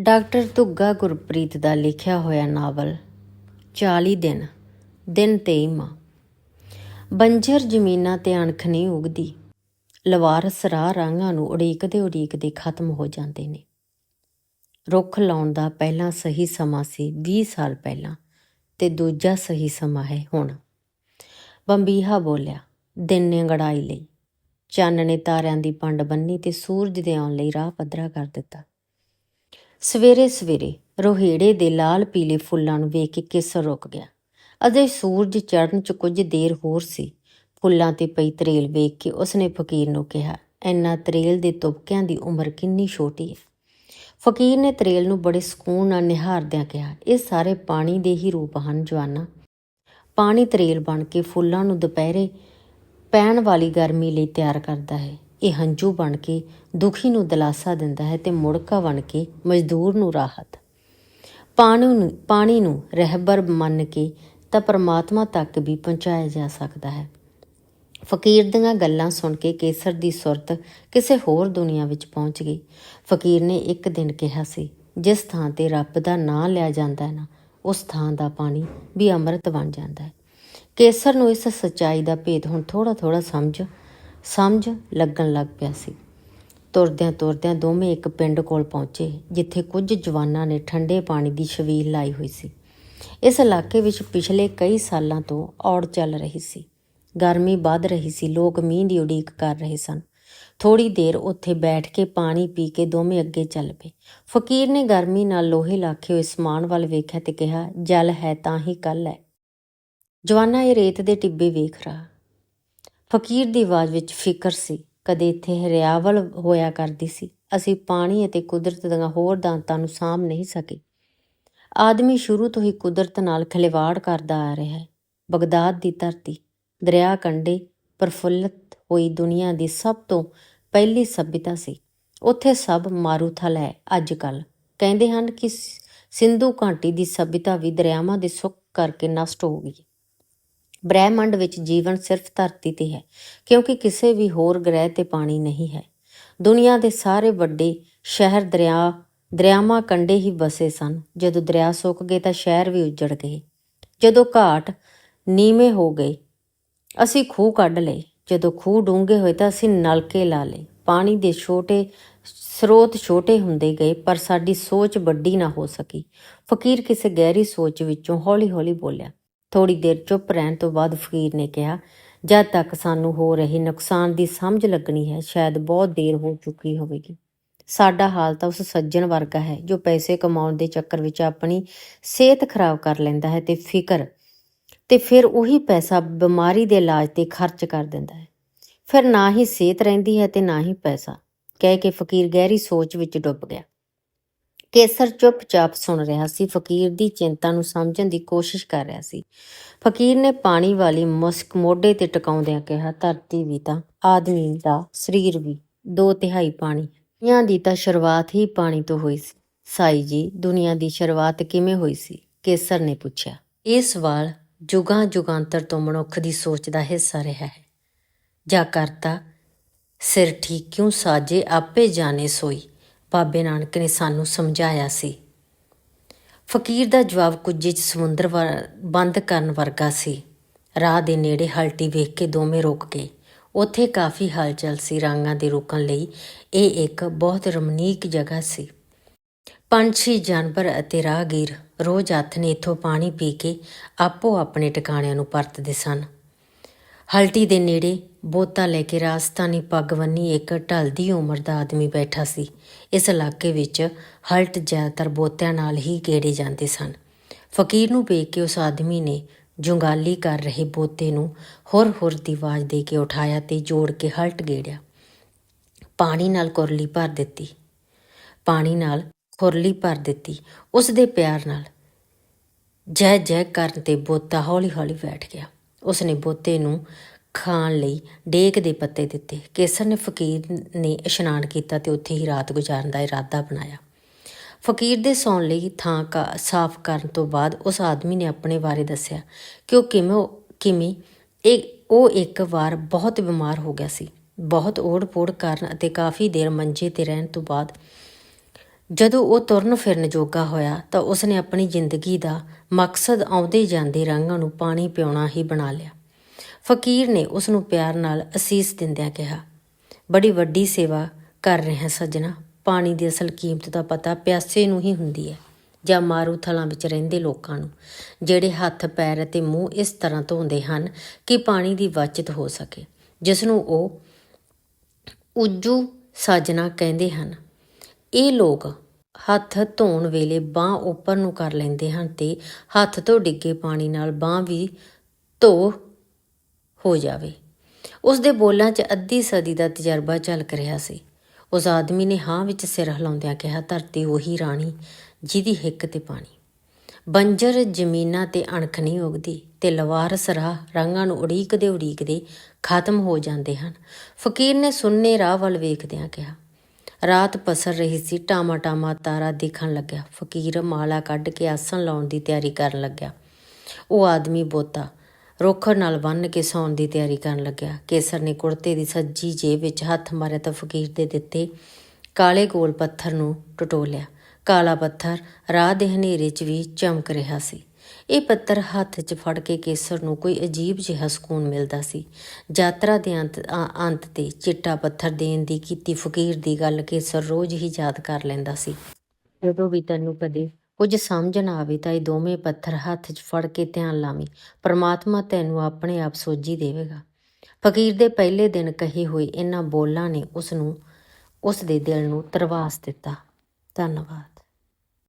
Doctor Dhugga Gurpreet ਦਾ ਲਿਖਿਆ ਹੋਇਆ novel 40 ਦਿਨ ਦਿਨ 23ਵਾਂ ਬੰਜਰ ਜ਼ਮੀਨਾਂ ਤੇ ਅਣਖ ਨਹੀਂ ਉਗਦੀ। ਲਵਾਰਸ ਰਾਹ ਰਾਂਗਾਂ ਨੂੰ ਉਡੀਕਦੇ ਉਡੀਕਦੇ ਖਤਮ ਹੋ ਜਾਂਦੇ ਨੇ। ਰੁੱਖ ਲਾਉਣ ਦਾ ਪਹਿਲਾ ਸਹੀ ਸਮਾਂ ਸੀ 20 ਸਾਲ ਪਹਿਲਾਂ ਤੇ ਦੂਜਾ ਸਹੀ ਸਮਾਂ ਹੈ ਹੁਣ। ਬੰਬੀਹਾ ਬੋਲਿਆ, ਦਿਨ ਨੇ ਗੜਾਈ ਲਈ। ਚੰਨ ਨੇ ਤਾਰਿਆਂ ਦੀ ਪੰਡ ਬੰਨੀ ਤੇ ਸੂਰਜ ਦੇ ਆਉਣ ਲਈ ਰਾਹ ਪੱਧਰਾ ਕਰ ਦਿੱਤਾ। ਸਵੇਰੇ ਸਵੇਰੇ ਰੋਹੇੜੇ ਦੇ ਲਾਲ ਪੀਲੇ ਫੁੱਲਾਂ ਨੂੰ ਵੇਖ ਕੇ ਕੇਸਰ ਰੁਕ ਗਿਆ। ਅਜੇ ਸੂਰਜ ਚੜ੍ਹਨ ਚ ਕੁਝ ਦੇਰ ਹੋਰ ਸੀ। ਫੁੱਲਾਂ ਤੇ ਪਈ ਤਰੇਲ ਵੇਖ ਕੇ ਉਸਨੇ ਫਕੀਰ ਨੂੰ ਕਿਹਾ, ਇੰਨਾ ਤਰੇਲ ਦੇ ਤੁਪਕਿਆਂ ਦੀ ਉਮਰ ਕਿੰਨੀ ਛੋਟੀ ਹੈ ਫਕੀਰ ਨੇ ਤਰੇਲ ਨੂੰ ਬੜੇ ਸਕੂਨ ਨਾਲ ਨਿਹਾਰਦਿਆਂ ਕਿਹਾ, ਇਹ ਸਾਰੇ ਪਾਣੀ ਦੇ ਹੀ ਰੂਪ ਹਨ ਜਵਾਨਾ। ਪਾਣੀ ਤਰੇਲ ਬਣ ਕੇ ਫੁੱਲਾਂ ਨੂੰ ਦੁਪਹਿਰੇ ਪੈਣ ਵਾਲੀ ਗਰਮੀ ਲਈ ਤਿਆਰ ਕਰਦਾ ਹੈ। ਇਹ ਹੰਝੂ ਬਣ ਕੇ ਦੁਖੀ ਨੂੰ ਦਿਲਾਸਾ ਦਿੰਦਾ ਹੈ ਤੇ ਮੁੜਕਾ ਬਣ ਕੇ ਮਜ਼ਦੂਰ ਨੂੰ ਰਾਹਤ। ਪਾਣੀ ਨੂੰ ਪਾਣੀ ਨੂੰ ਰਹਿਬਰ ਮੰਨ ਕੇ ਤਾਂ ਪਰਮਾਤਮਾ ਤੱਕ ਵੀ ਪਹੁੰਚਾਇਆ ਜਾ ਸਕਦਾ ਹੈ। ਫਕੀਰ ਦੀਆਂ ਗੱਲਾਂ ਸੁਣ ਕੇ ਕੇਸਰ ਦੀ ਸੁਰਤ ਕਿਸੇ ਹੋਰ ਦੁਨੀਆ ਵਿੱਚ ਪਹੁੰਚ ਗਈ। ਫਕੀਰ ਨੇ ਇੱਕ ਦਿਨ ਕਿਹਾ ਸੀ, ਜਿਸ ਥਾਂ ਤੇ ਰੱਬ ਦਾ ਨਾਂ ਲਿਆ ਜਾਂਦਾ ਹੈ ਨਾ, ਉਸ ਥਾਂ ਦਾ ਪਾਣੀ ਵੀ ਅੰਮ੍ਰਿਤ ਬਣ ਜਾਂਦਾ ਹੈ। ਕੇਸਰ ਨੂੰ ਇਸ ਸੱਚਾਈ ਦਾ ਭੇਦ ਹੁਣ ਥੋੜਾ ਥੋੜਾ ਸਮਝ ਸਮਝ ਲੱਗਣ ਲੱਗ ਪਿਆ ਸੀ। ਤੁਰਦਿਆਂ ਤੁਰਦਿਆਂ ਦੋਵੇਂ ਇੱਕ ਪਿੰਡ ਕੋਲ ਪਹੁੰਚੇ, ਜਿੱਥੇ ਕੁਝ ਜਵਾਨਾਂ ਨੇ ਠੰਡੇ ਪਾਣੀ ਦੀ ਛਵੀਲ ਲਾਈ ਹੋਈ ਸੀ। ਇਸ ਇਲਾਕੇ ਵਿੱਚ ਪਿਛਲੇ ਕਈ ਸਾਲਾਂ ਤੋਂ ਔੜ ਚੱਲ ਰਹੀ ਸੀ। ਗਰਮੀ ਵੱਧ ਰਹੀ ਸੀ, ਲੋਕ ਮੀਂਹ ਦੀ ਉਡੀਕ ਕਰ ਰਹੇ ਸਨ। ਥੋੜੀ ਦੇਰ ਉੱਥੇ ਬੈਠ ਕੇ ਪਾਣੀ ਪੀ ਕੇ ਦੋਵੇਂ ਅੱਗੇ ਚੱਲ ਪਏ। ਫਕੀਰ ਨੇ ਗਰਮੀ ਨਾਲ ਲੋਹੇ ਲਾਖੇ ਹੋਏ ਸਮਾਨ ਵੱਲ ਵੇਖਿਆ ਤੇ ਕਿਹਾ, ਜਲ ਹੈ ਤਾਂ ਹੀ ਕੱਲ ਹੈ। ਜਵਾਨਾ ਇਹ ਰੇਤ ਦੇ ਟਿੱਬੇ ਵੇਖ ਰਹਾ ਫਕੀਰ ਦੀ ਆਵਾਜ਼ ਵਿੱਚ ਫਿਕਰ ਸੀ। ਕਦੇ ਇੱਥੇ ਹਰਿਆਵਲ ਹੋਇਆ ਕਰਦੀ ਸੀ। ਅਸੀਂ ਪਾਣੀ ਅਤੇ ਕੁਦਰਤ ਦੀਆਂ ਹੋਰ ਦਾਤਾਂ ਨੂੰ ਸਾਂਭ ਨਹੀਂ ਸਕੇ। ਆਦਮੀ ਸ਼ੁਰੂ ਤੋਂ ਹੀ ਕੁਦਰਤ ਨਾਲ ਖਿਲਵਾੜ ਕਰਦਾ ਆ ਰਿਹਾ ਹੈ। ਬਗਦਾਦ ਦੀ ਧਰਤੀ, ਦਰਿਆ ਕੰਢੇ, ਪ੍ਰਫੁੱਲਤ ਹੋਈ ਦੁਨੀਆ ਦੀ ਸਭ ਤੋਂ ਪਹਿਲੀ ਸਭਿਅਤਾ ਸੀ। ਉੱਥੇ ਸਭ ਮਾਰੂਥਲ ਹੈ ਅੱਜ ਕੱਲ ਕਹਿੰਦੇ ਹਨ ਕਿ ਸ- ਸਿੰਧੂ ਘਾਟੀ ਦੀ ਸਭਿਅਤਾ ਵੀ ਦਰਿਆਵਾਂ ਦੇ ਸੁੱਕ ਕਰਕੇ ਨਸ਼ਟ ਹੋ ਗਈ ਬ੍ਰਹਿਮੰਡ ਵਿੱਚ ਜੀਵਨ ਸਿਰਫ ਧਰਤੀ ਤੇ ਹੈ, ਕਿਉਂਕਿ ਕਿਸੇ ਵੀ ਹੋਰ ਗ੍ਰਹਿ ਤੇ ਪਾਣੀ ਨਹੀਂ ਹੈ। ਦੁਨੀਆ ਦੇ ਸਾਰੇ ਵੱਡੇ ਸ਼ਹਿਰ ਦਰਿਆ, ਦਰਿਆਵਾਂ ਕੰਢੇ ਹੀ ਵਸੇ ਸਨ। ਜਦੋਂ ਦਰਿਆ ਸੁੱਕ ਗਏ ਤਾਂ ਸ਼ਹਿਰ ਵੀ ਉੱਜੜ ਗਏ। ਜਦੋਂ ਘਾਟ ਨੀਵੇਂ ਹੋ ਗਏ, ਅਸੀਂ ਖੂਹ ਕੱਢ ਲਏ। ਜਦੋਂ ਖੂਹ ਡੂੰਘੇ ਹੋਏ ਤਾਂ ਅਸੀਂ ਨਲਕੇ ਲਾ ਲਏ। ਪਾਣੀ ਦੇ ਛੋਟੇ ਸਰੋਤ ਛੋਟੇ ਹੁੰਦੇ ਗਏ, ਪਰ ਸਾਡੀ ਸੋਚ ਵੱਡੀ ਨਾ ਹੋ ਸਕੀ। ਫਕੀਰ ਕਿਸੇ ਗਹਿਰੀ ਸੋਚ ਵਿੱਚੋਂ ਹੌਲੀ-ਹੌਲੀ ਬੋਲਿਆ ਥੋੜੀ ਦੇਰ ਚੁੱਪ ਰਹਿਣ ਤੋਂ ਬਾਅਦ ਫਕੀਰ ਨੇ ਕਿਹਾ, ਜਦ ਤੱਕ ਸਾਨੂੰ ਹੋ ਰਹੇ ਨੁਕਸਾਨ ਦੀ ਸਮਝ ਲੱਗਣੀ ਹੈ, ਸ਼ਾਇਦ ਬਹੁਤ ਦੇਰ ਹੋ ਚੁੱਕੀ ਹੋਵੇਗੀ। ਸਾਡਾ ਹਾਲ ਤਾਂ ਉਸ ਸੱਜਣ ਵਰਗਾ ਹੈ, ਜੋ ਪੈਸੇ ਕਮਾਉਣ ਦੇ ਚੱਕਰ ਵਿੱਚ ਆਪਣੀ ਸਿਹਤ ਖਰਾਬ ਕਰ ਲੈਂਦਾ ਹੈ ਤੇ ਫਿਕਰ, ਤੇ ਫਿਰ ਉਹੀ ਪੈਸਾ ਬਿਮਾਰੀ ਦੇ ਇਲਾਜ ਤੇ ਖਰਚ ਕਰ ਦਿੰਦਾ ਹੈ। ਫਿਰ ਨਾ ਹੀ ਸਿਹਤ ਰਹਿੰਦੀ ਹੈ ਤੇ ਨਾ ਹੀ ਪੈਸਾ, ਕਹਿ ਕੇ ਫਕੀਰ ਗਹਿਰੀ ਸੋਚ ਵਿੱਚ ਡੁੱਬ ਗਿਆ। ਕੇਸਰ ਚੁੱਪਚਾਪ ਸੁਣ ਰਿਹਾ ਸੀ। ਫਕੀਰ ਦੀ ਚਿੰਤਾ ਨੂੰ ਸਮਝਣ ਦੀ ਕੋਸ਼ਿਸ਼ ਕਰ ਰਿਹਾ ਸੀ। ਫਕੀਰ ਨੇ ਪਾਣੀ ਵਾਲੀ ਮੁਸਕ ਮੋਢੇ ਤੇ ਟਿਕਾਉਂਦਿਆਂ ਕਿਹਾ, ਧਰਤੀ ਵੀ ਤਾਂ, ਆਦਮੀ ਦਾ, ਸਰੀਰ ਵੀ, ਦੋ ਤਿਹਾਈ ਪਾਣੀ। ਦੁਨੀਆ ਦੀ ਤਾਂ ਸ਼ੁਰੂਆਤ ਹੀ ਪਾਣੀ ਤੋਂ ਹੋਈ ਸੀ। ਸਾਈ ਜੀ, ਦੁਨੀਆ ਦੀ ਸ਼ੁਰੂਆਤ ਕਿਵੇਂ ਹੋਈ ਸੀ? ਕੇਸਰ ਨੇ ਪੁੱਛਿਆ। ਇਹ ਸਵਾਲ ਜੁਗਾਂ ਜੁਗਾਂਤਰ ਤੋਂ ਮਨੁੱਖ ਦੀ ਸੋਚ ਦਾ ਹਿੱਸਾ ਰਿਹਾ ਹੈ। ਜਾ ਕਰਤਾ, ਸਿਰ ਠੀਕ ਕਿਉਂ ਸਾਜੇ, ਆਪੇ ਜਾਣੇ ਸੋਈ। ਬਾਬੇ ਨਾਨਕ ਨੇ ਸਾਨੂੰ ਸਮਝਾਇਆ ਸੀ। ਫਕੀਰ ਦਾ ਜਵਾਬ ਕੁੱਜੇ 'ਚ ਸਮੁੰਦਰ ਵਰ- ਬੰਦ ਕਰਨ ਵਰਗਾ ਸੀ। ਰਾਹ ਦੇ ਨੇੜੇ ਹਲਟੀ ਵੇਖ ਕੇ ਦੋਵੇਂ ਰੁਕ ਗਏ। ਉੱਥੇ ਕਾਫੀ ਹਲਚਲ ਸੀ ਰਾਂਗਾਂ ਦੇ ਰੁਕਣ ਲਈ। ਇਹ ਇੱਕ ਬਹੁਤ ਰਮਨੀਕ ਜਗ੍ਹਾ ਸੀ। ਪੰਛੀ, ਜਾਨਵਰ ਅਤੇ ਰਾਹਗੀਰ ਰੋਜ਼ ਹੱਥ ਨੇ ਇੱਥੋਂ ਪਾਣੀ ਪੀ ਕੇ ਆਪੋ ਆਪਣੇ ਟਿਕਾਣਿਆਂ ਨੂੰ ਪਰਤਦੇ ਸਨ। ਹਲਟੀ ਦੇ ਨੇੜੇ ਬੋਤਾ ਲੈ ਕੇ ਰਾਜਸਥਾਨੀ ਪੱਗ ਬੰਨੀ ਇੱਕ ਢਲਦੀ ਉਮਰ ਦਾ ਆਦਮੀ ਬੈਠਾ ਸੀ। ਇਸ ਇਲਾਕੇ ਵਿੱਚ ਹਲਟ ਜ਼ਿਆਦਾਤਰ ਬੋਤਿਆਂ ਨਾਲ ਹੀ ਗੇੜੇ ਜਾਂਦੇ ਸਨ। ਫਕੀਰ ਨੂੰ ਵੇਖ ਕੇ ਉਸ ਆਦਮੀ ਨੇ ਜੁੰਗਾਲੀ ਕਰ ਰਹੇ ਬੋਤੇ ਨੂੰ ਹੁਰ ਹੁਰ ਦੀ ਆਵਾਜ਼ ਦੇ ਕੇ ਉਠਾਇਆ ਤੇ ਜੋੜ ਕੇ ਹਲਟ ਗੇੜਿਆ। ਪਾਣੀ ਨਾਲ ਕੁਰਲੀ ਭਰ ਦਿੱਤੀ। ਪਾਣੀ ਨਾਲ ਖੁਰਲੀ ਭਰ ਦਿੱਤੀ। ਉਸ ਦੇ ਪਿਆਰ ਨਾਲ ਜੈ ਜੈ ਕਰਨ ਤੇ ਬੋਤਾ ਹੌਲੀ ਹੌਲੀ ਬੈਠ ਗਿਆ। ਉਸਨੇ ਬੋਤੇ ਨੂੰ ਖਾਣ ਲਈ ਡੇਕ ਦੇ ਪੱਤੇ ਦਿੱਤੇ। ਕੇਸਰ ਨੇ ਫਕੀਰ ਨੇ ਇਸ਼ਨਾਨ ਕੀਤਾ ਤੇ ਉੱਥੇ ਹੀ ਰਾਤ ਗੁਜ਼ਾਰਨ ਦਾ ਇਰਾਦਾ ਬਣਾਇਆ। ਫਕੀਰ ਦੇ ਸੌਣ ਲਈ ਥਾਂ ਕਾ ਸਾਫ਼ ਕਰਨ ਤੋਂ ਬਾਅਦ ਉਸ ਆਦਮੀ ਨੇ ਆਪਣੇ ਬਾਰੇ ਦੱਸਿਆ ਕਿ ਉਹ ਕਿਵੇਂ ਕਿਵੇਂ ਇਹ, ਉਹ ਇੱਕ ਵਾਰ ਬਹੁਤ ਬਿਮਾਰ ਹੋ ਗਿਆ ਸੀ। ਬਹੁਤ ਓੜ-ਪੋੜ ਕਰਨ ਅਤੇ ਕਾਫੀ ਦੇਰ ਮੰਜੇ ਤੇ ਰਹਿਣ ਤੋਂ ਬਾਅਦ ਜਦੋਂ ਉਹ ਤੁਰਨ ਫਿਰਨ ਜੋਗਾ ਹੋਇਆ ਤਾਂ ਉਸਨੇ ਆਪਣੀ ਜ਼ਿੰਦਗੀ ਦਾ ਮਕਸਦ ਆਉਂਦੇ ਜਾਂਦੇ ਰੰਗਾਂ ਨੂੰ ਪਾਣੀ ਪਿਉਣਾ ਹੀ ਬਣਾ ਲਿਆ। ਫਕੀਰ ਨੇ ਉਸ ਨੂੰ ਪਿਆਰ ਨਾਲ ਅਸੀਸ ਦਿੰਦਿਆਂ ਕਿਹਾ, ਬੜੀ ਵੱਡੀ ਸੇਵਾ ਕਰ ਰਿਹਾ ਸੱਜਣਾ, ਪਾਣੀ ਦੀ ਅਸਲ ਕੀਮਤ ਦਾ ਪਤਾ ਪਿਆਸੇ ਨੂੰ ਹੀ ਹੁੰਦੀ ਹੈ, ਜਾਂ ਮਾਰੂ ਥਲਾਂ ਵਿੱਚ ਰਹਿੰਦੇ ਲੋਕਾਂ ਨੂੰ, ਜਿਹੜੇ ਹੱਥ, ਪੈਰ ਅਤੇ ਮੂੰਹ ਇਸ ਤਰ੍ਹਾਂ ਧੋਂਦੇ ਹਨ ਕਿ ਪਾਣੀ ਦੀ ਬਚਤ ਹੋ ਸਕੇ। ਜਿਸ ਨੂੰ ਉਹ ਉੱਜੂ ਸਾਜਣਾ ਕਹਿੰਦੇ ਹਨ। ਇਹ ਲੋਕ ਹੱਥ ਧੋਣ ਵੇਲੇ ਬਾਹ ਉੱਪਰ ਨੂੰ ਕਰ ਲੈਂਦੇ ਹਨ ਤੇ ਹੱਥ ਤੋਂ ਡਿੱਗੇ ਪਾਣੀ ਨਾਲ ਬਾਹ ਵੀ ਧੋ ਹੋ ਜਾਵੇ। ਉਸ ਦੇ ਬੋਲਾਂ 'ਚ ਅੱਧੀ ਸਦੀ ਦਾ ਤਜਰਬਾ ਝਲਕ ਰਿਹਾ ਸੀ। ਉਸ ਆਦਮੀ ਨੇ ਹਾਂ ਵਿੱਚ ਸਿਰ ਹਿਲਾਉਂਦਿਆਂ ਕਿਹਾ, ਧਰਤੀ ਉਹੀ ਰਾਣੀ ਜਿਹਦੀ ਹਿੱਕ ਤੇ ਪਾਣੀ। ਬੰਜਰ ਜ਼ਮੀਨਾਂ ਤੇ ਅਣਖ ਨਹੀਂ ਉਗਦੀ ਤੇ ਲਵਾਰਸ ਰਾਹ ਰੰਗਾਂ ਨੂੰ ਉਡੀਕਦੇ ਉਡੀਕਦੇ ਖਤਮ ਹੋ ਜਾਂਦੇ ਹਨ। ਫਕੀਰ ਨੇ ਸੁੰਨੇ ਰਾਹ ਵੱਲ ਵੇਖਦਿਆਂ ਕਿਹਾ ਰਾਤ ਪਸਰ ਰਹੀ ਸੀ ਟਾਮਾ ਟਾਮਾ ਤਾਰਾ ਦਿਖਣ ਲੱਗਿਆ। ਫਕੀਰ ਮਾਲਾ ਕੱਢ ਕੇ ਆਸਣ ਲਾਉਣ ਦੀ ਤਿਆਰੀ ਕਰਨ ਲੱਗਿਆ। ਉਹ ਆਦਮੀ ਬੋਤਾ, ਰੁੱਖ ਨਾਲ ਬੰਨ ਕੇ ਸੌਣ ਦੀ ਤਿਆਰੀ ਕਰਨ ਲੱਗਿਆ। ਕੇਸਰ ਨੇ ਕੁੜਤੇ ਦੀ ਸੱਜੀ ਜੇਬ ਵਿੱਚ ਹੱਥ ਮਾਰਿਆ ਤਾਂ ਫਕੀਰ ਦੇ ਦਿੱਤੇ ਕਾਲੇ ਗੋਲ ਪੱਥਰ ਨੂੰ ਟਟੋਲਿਆ। ਕਾਲਾ ਪੱਥਰ ਰਾਹ ਦੇ ਹਨੇਰੇ 'ਚ ਵੀ ਚਮਕ ਰਿਹਾ ਸੀ। ਇਹ ਪੱਥਰ ਹੱਥ 'ਚ ਫੜ ਕੇ ਕੇਸਰ ਨੂੰ ਕੋਈ ਅਜੀਬ ਜਿਹਾ ਸਕੂਨ ਮਿਲਦਾ ਸੀ। ਯਾਤਰਾ ਦੇ ਅੰਤ ਆ- ਅੰਤ ਤੇ ਚਿੱਟਾ ਪੱਥਰ ਦੇਣ ਦੀ ਕੀਤੀ ਫਕੀਰ ਦੀ ਗੱਲ ਕੇਸਰ ਰੋਜ਼ ਹੀ ਯਾਦ ਕਰ ਲੈਂਦਾ ਸੀ। ਜਦੋਂ ਵੀ ਤੈਨੂੰ ਕਦੇ ਕੁਝ ਸਮਝ ਨਾ ਆਵੇ ਤਾਂ ਇਹ ਦੋਵੇਂ ਪੱਥਰ ਹੱਥ 'ਚ ਫੜ ਕੇ ਧਿਆਨ ਲਾਵੀਂ। ਪਰਮਾਤਮਾ ਤੈਨੂੰ ਆਪਣੇ ਆਪ ਸੋਝੀ ਦੇਵੇਗਾ। ਫਕੀਰ ਦੇ ਪਹਿਲੇ ਦਿਨ ਕਹੇ ਹੋਏ ਇਹਨਾਂ ਬੋਲਾਂ ਨੇ ਉਸ ਨੂੰ ਉਸ ਦੇ ਦਿਲ ਨੂੰ ਤਰਵਾਸ ਦਿੱਤਾ। ਧੰਨਵਾਦ।